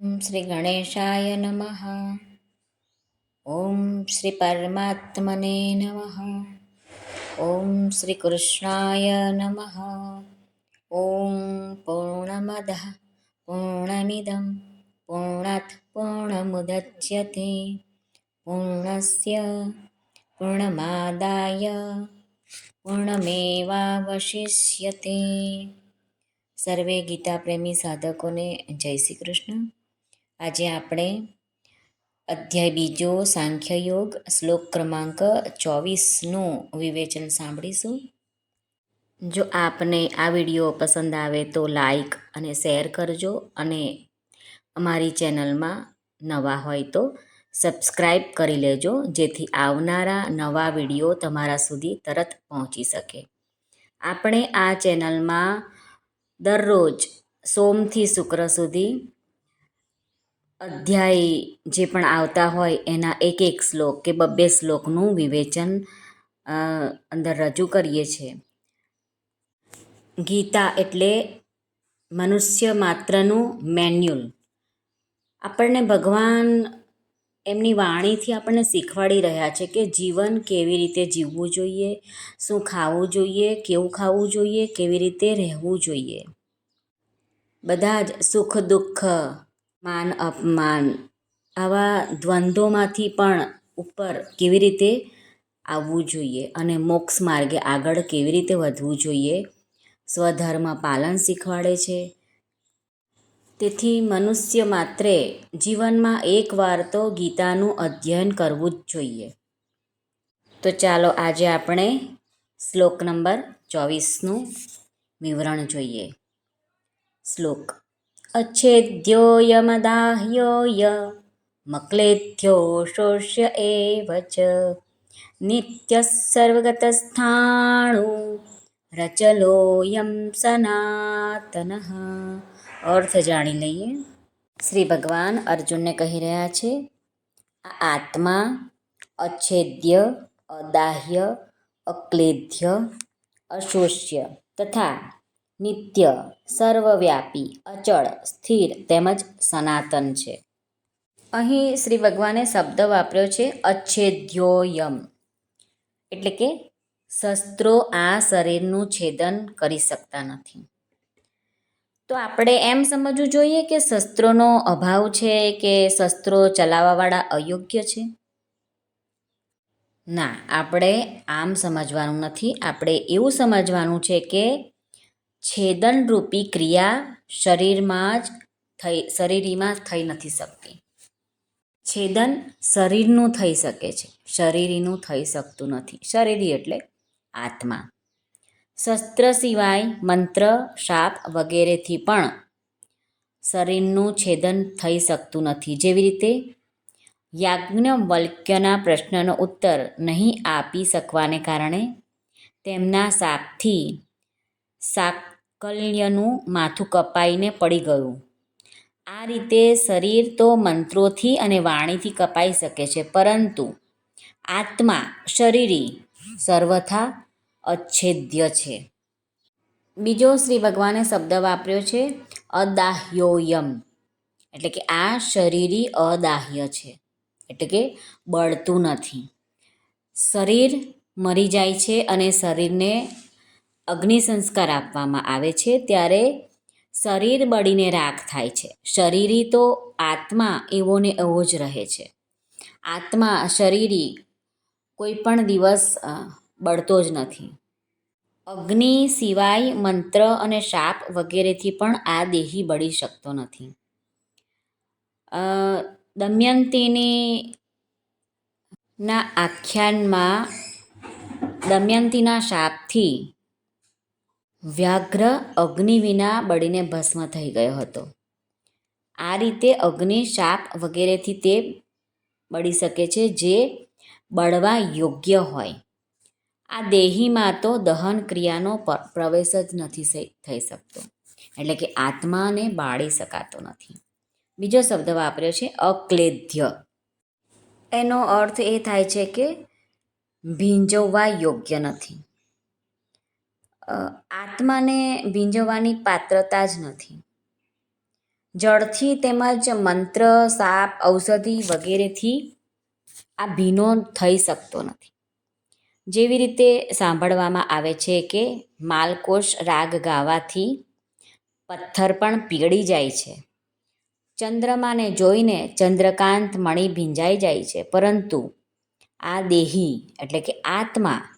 શ્રી ગણેશાય નમઃ ઓમ શ્રી પરમાત્મને નમઃ ઓમ શ્રી કૃષ્ણાય નમઃ ઓમ પૂર્ણમદ પૂર્ણમિદમ પૂર્ણાત પૂર્ણમુદચ્યતે પૂર્ણસ્ય પૂર્ણમાદાય પૂર્ણમેવાવશિષ્યતે સર્વે ગીતા પ્રેમી સાધકોને જય શ્રી કૃષ્ણ આજે આપણે અધ્યાય બીજો સાંખ્ય યોગ, શ્લોક ક્રમાંક ચોવીસનું વિવેચન સાંભળીશું. જો આપને આ વીડિયો પસંદ આવે તો લાઈક અને શેર કરજો અને અમારી ચેનલમાં નવા હોય તો સબસ્ક્રાઈબ કરી લેજો, જેથી આવનારા નવા વીડિયો તમારા સુધી તરત પહોંચી શકે. આપણે આ ચેનલમાં દરરોજ સોમથી શુક્ર સુધી અધ્યાય જે પણ આવતા હોય એના એક એક શ્લોક કે બબ્બે શ્લોકનું વિવેચન અંદર રજૂ કરીએ છીએ. ગીતા એટલે મનુષ્ય માત્રનું મેન્યુઅલ. આપણને ભગવાન એમની વાણીથી આપણને શીખવાડી રહ્યા છે કે જીવન કેવી રીતે જીવવું જોઈએ, શું ખાવું જોઈએ, કેવું ખાવું જોઈએ, કેવી રીતે રહેવું જોઈએ. બધા જ સુખ દુઃખ માન અપમાન. આવા દ્વંદ્વોમાંથી પણ ઉપર કેવી રીતે આવવું જોઈએ અને મોક્ષ માર્ગે આગળ કેવી રીતે વધવું જોઈએ? સ્વધર્મ પાલન શીખવાડે છે. તેથી મનુષ્ય માત્રે જીવનમાં એકવાર તો ગીતાનું અધ્યયન કરવું જ જોઈએ. તો ચાલો આજે આપણે શ્લોક નંબર ચોવીસનું વિવરણ જોઈએ. શ્લોક अच्छेद्योऽयमदाह्योऽय मक्लेद्यो शोष्य एव च नित्यः सर्वगतस्थाणु રચલોયમ સનાતનઃ અર્થ જાણી લઈએ શ્રી ભગવાન અર્જુનને કહી રહ્યા છે આ આત્મા અછેદ્ય અદાહ્ય અક્લેદ્ય અશોષ્ય તથા નિત્ય, સર્વવ્યાપી, અચળ, સ્થિર તેમજ સનાતન છે. અહીં શ્રી ભગવાને શબ્દ વાપર્યો છે અચ્છેદ્યોયમ એટલે કે શસ્ત્રો આ શરીરનું છેદન કરી શકતા નથી. તો આપણે એમ સમજવું જોઈએ કે શસ્ત્રોનો અભાવ છે કે શસ્ત્રો ચલાવવાવાળા અયોગ્ય છે? ના, આપણે આમ સમજવાનું નથી. આપણે એવું સમજવાનું છે કે છેદનરૂપી ક્રિયા શરીરમાં જ થઈ, શરીરીમાં થઈ નથી શકતી. છેદન શરીરનું થઈ શકે છે. શરીરીનું થઈ શકતું નથી. શરીરી એટલે આત્મા. શસ્ત્ર સિવાય મંત્ર, શાપ વગેરેથી પણ શરીરનું છેદન થઈ શકતું નથી. જેવી રીતે યાજ્ઞવલ્ક્યના પ્રશ્નનો ઉત્તર નહીં આપી શકવાને કારણે તેમના શાપથી સાકલ્યનું માથું કપાઈને પડી ગયું. આ રીતે શરીર તો મંત્રોથી અને વાણીથી કપાઈ શકે છે, પરંતુ આત્મા શરીરી સર્વથા અચ્છેદ્ય છે. બીજો શ્રી ભગવાને શબ્દ વાપર્યો છે, અદાહ્યોયમ. એટલે કે આ શરીરી અદાહ્ય છે. એટલે કે બળતું નથી. શરીર મરી જાય છે અને શરીરને અગ્નિ સંસ્કાર આપવામાં આવે છે ત્યારે શરીર બળીને રાખ થાય છે. શરીરી તો આત્મા એવો ને એવો જ રહે છે. આત્મા શરીરી કોઈ પણ દિવસ બળતો જ નથી. અગ્નિ સિવાય મંત્ર અને શાપ વગેરેથી પણ આ દેહી બળી શકતો નથી. દમયંતીની ના આખ્યાનમાં દમયંતીના શાપથી વ્યાઘ્ર અગ્નિ વિના બળીને ભસ્મ થઈ ગયો હતો. આ રીતે અગ્નિ શાપ વગેરેથી તે બળી શકે છે જે બળવા યોગ્ય હોય. આ દેહીમાં તો દહન ક્રિયાનો પ્રવેશ જ નથી થઈ શકતો. એટલે કે આત્માને બાળી શકાતો નથી. બીજો શબ્દ વાપર્યો છે અક્લેધ્ય એનો અર્થ એ થાય છે કે ભીંજવવા યોગ્ય નથી. આત્માને ભીંજવવાની પાત્રતા જ નથી. જળથી તેમજ મંત્ર, સાપ, ઔષધિ વગેરેથી આ ભીનો થઈ શકતો નથી. જેવી રીતે સાંભળવામાં આવે છે કે માલકોશ રાગ ગાવાથી પથ્થર પણ પીગળી જાય છે. ચંદ્રમાને જોઈને ચંદ્રકાંત મણિ ભીંજાઈ જાય છે, પરંતુ આ દેહી એટલે કે આત્મા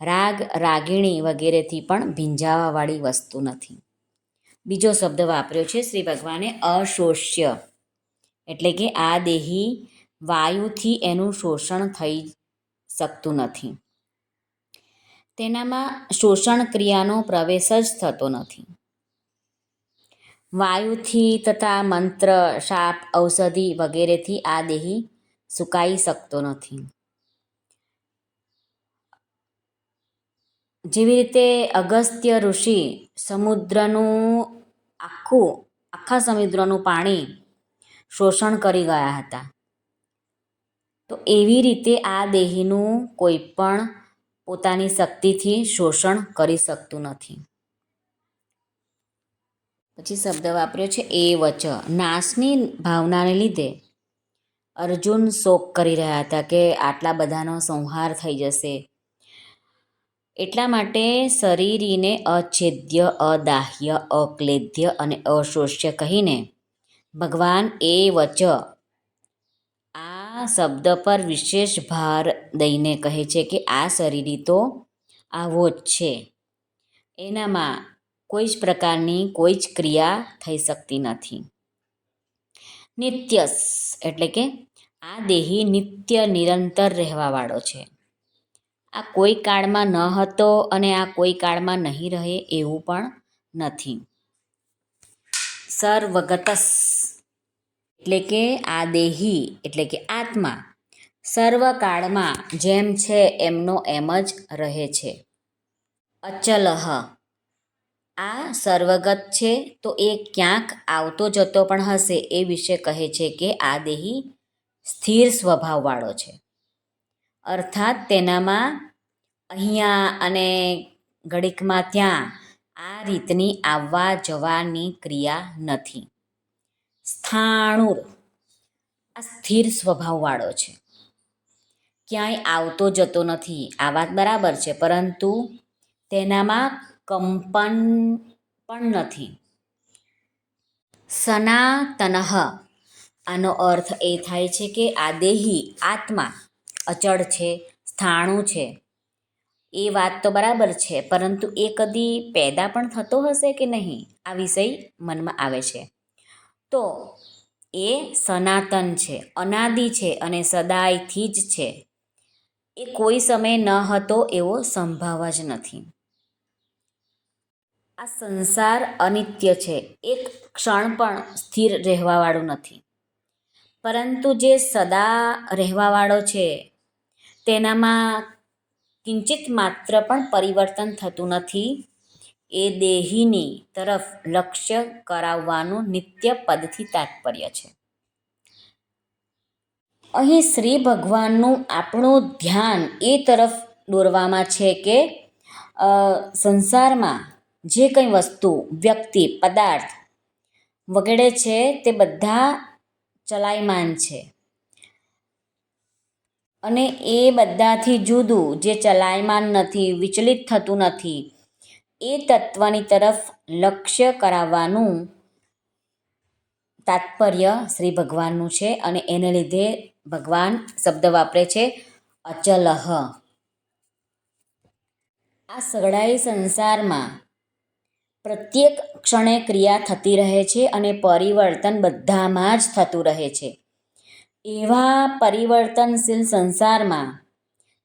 રાગ, રાગિણી વગેરેથી પણ ભીંજાવાવાળી વસ્તુ નથી. બીજો શબ્દ વાપર્યો છે શ્રી ભગવાને અશોષ્ય. એટલે કે આ દેહી વાયુથી એનું શોષણ થઈ શકતું નથી. તેનામાં શોષણ ક્રિયાનો પ્રવેશ જ થતો નથી. વાયુથી તથા મંત્ર, શાપ, ઔષધિ વગેરેથી આ દેહી સુકાઈ શકતો નથી. જેવી રીતે અગસ્ત્ય ઋષિ સમુદ્રનું આખું, આખા સમુદ્રનું પાણી શોષણ કરી ગયા હતા. તો એવી રીતે આ દેહીનું કોઈ પણ પોતાની શક્તિથી શોષણ કરી શકતું નથી. પછી શબ્દ વાપર્યો છે એ વચ. નાશની ભાવનાને લીધે અર્જુન શોક કરી રહ્યા હતા કે આટલા બધાનો સંહાર થઈ જશે. એટલા માટે શરીરીને અછેદ્ય, અદાહ્ય, અક્લેદ્ય અને અશોષ્ય કહીને ભગવાન એ વચ આ શબ્દ પર વિશેષ ભાર દઈને કહે છે કે આ શરીરી તો આવો જ છે. એનામાં કોઈ જ પ્રકારની કોઈ જ ક્રિયા થઈ શકતી નથી. નિત્યસ એટલે કે આ દેહી નિત્ય નિરંતર રહેવાવાળો છે. આ કોઈ કાળમાં ન હતો અને આ કોઈ કાળમાં નહીં રહે એવું પણ નથી. સર્વગતસ એટલે કે આ દેહી એટલે કે આત્મા સર્વકાળમાં જેમ છે એમનો એમ જ રહે છે. અચલહ. આ સર્વગત છે તો એ ક્યાંક આવતો જતો પણ હશે એ વિશે કહે છે કે આ દેહી સ્થિર સ્વભાવવાળો છે. અર્થાત તેનામાં અહીંયા અને ઘડીકમાં ત્યાં આ રીતની આવવા જવાની ક્રિયા નથી. સ્થાણુર આ સ્થિર સ્વભાવવાળો છે. ક્યાંય આવતો જતો નથી, આ વાત બરાબર છે, પરંતુ તેનામાં કંપન પણ નથી. સનાતનઃ, આનો અર્થ એ થાય છે કે આ દેહી આત્મા અચળ છે, સ્થાણું છે. એ વાત તો બરાબર છે, પરંતુ એ કદી પેદા પણ થતો હશે કે નહીં, આ વિષય મનમાં આવે છે. તો એ સનાતન છે, અનાદિ છે અને સદાયથી જ છે. એ કોઈ સમય ન હતો એવો સંભવ જ નથી. આ સંસાર અનિત્ય છે, એક ક્ષણ પણ સ્થિર રહેવાવાળું નથી. પરંતુ જે સદા રહેવાવાળો છે તેનામાં કિંચિત માત્ર પણ પરિવર્તન થતું નથી. એ દેહીની તરફ લક્ષ્ય કરાવવાનું નિત્ય પદથી તાત્પર્ય છે. અહીં શ્રી ભગવાનનું આપણું ધ્યાન એ તરફ દોરવામાં છે કે સંસારમાં જે કંઈ વસ્તુ, વ્યક્તિ, પદાર્થ વગેરે છે તે બધા ચલાયમાન છે. અને એ બધાથી જુદું, જે ચલાયમાન નથી, વિચલિત થતું નથી, એ તત્વની તરફ લક્ષ્ય કરાવવાનું તાત્પર્ય શ્રી ભગવાનનું છે અને એને લીધે ભગવાન શબ્દ વાપરે છે, અચલહ. આ સગડાઈ સંસારમાં પ્રત્યેક ક્ષણે ક્રિયા થતી રહે છે અને પરિવર્તન બધામાં જ થતું રહે છે. એવા પરિવર્તનશીલ સંસારમાં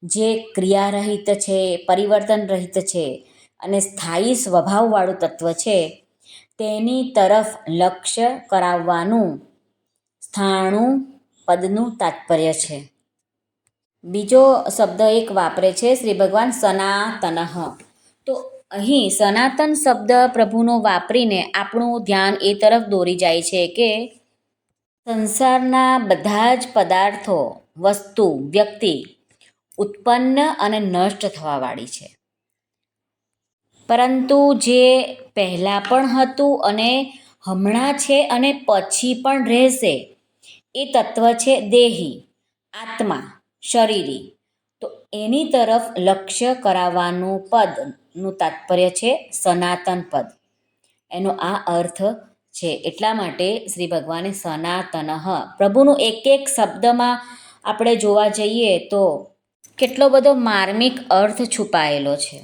જે ક્રિયારહિત છે પરિવર્તન રહિત છે અને સ્થાયી સ્વભાવવાળું તત્વ છે, તેની તરફ લક્ષ્ય કરાવવાનું સ્થાણું પદનું તાત્પર્ય છે. બીજો શબ્દ એક વાપરે છે, શ્રી ભગવાન સનાતનઃ. તો અહીં સનાતન શબ્દ પ્રભુનો વાપરીને આપણું ધ્યાન એ તરફ દોરી જાય છે કે સંસારના બધા જ પદાર્થો, વસ્તુ, વ્યક્તિ ઉત્પન્ન અને નષ્ટ થવાવાળી છે. પરંતુ જે પહેલાં પણ હતું અને હમણાં છે અને પછી પણ રહેશે, એ તત્વ છે દેહી, આત્મા, શરીરી. તો એની તરફ લક્ષ્ય કરાવવાનું પદનું તાત્પર્ય છે સનાતન પદ. એનો આ અર્થ છે. એટલા માટે શ્રી ભગવાને સનાતન પ્રભુનું એક એક શબ્દમાં આપણે જોવા જઈએ તો કેટલો બધો માર્મિક અર્થ છુપાયેલો છે.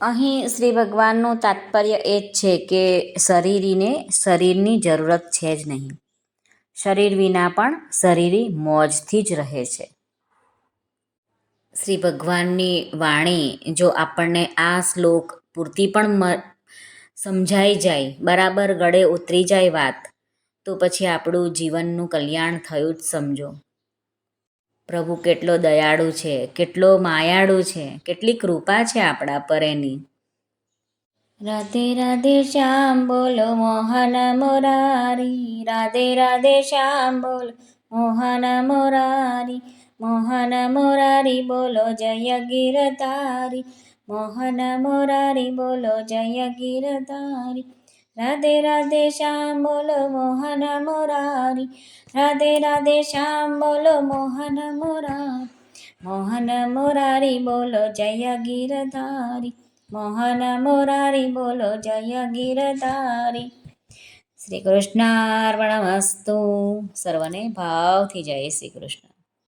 અહીં શ્રી ભગવાનનું તાત્પર્ય એ જ છે કે શરીરીને શરીરની જરૂરત છે જ નહીં. શરીર વિના પણ શરીરી મોજથી જ રહે છે. શ્રી ભગવાનની વાણી જો આપણને આ શ્લોક પૂરતી પણ સમજાઈ જાય, બરાબર ગળે ઉતરી જાય વાત. તો પછી આપણું જીવનનું કલ્યાણ થયું જ સમજો. પ્રભુ કેટલો દયાળુ છે, કેટલો માયાળુ છે, કેટલી કૃપા છે આપણા પર એની. રાધે રાધે શ્યામ બોલો મોહન મોરારી, રાધે રાધે શ્યામ બોલો મોહન મોરારી મોહન મોરારી બોલો જય ગીરધારી. મોહન મોરારી બોલો જય ગીરધારી. રાધે રાધે શ્યામ બોલો મોહન મોરારી. રાધે રાધે શ્યામ બોલો મોહન મોરારી. મોહન મોરારી બોલો જય ગીરધારી. મોહન મોરારી બોલો જય ગીરધારી. શ્રી કૃષ્ણાર્પણમસ્તુ. સર્વને ભાવથી જય શ્રી કૃષ્ણ.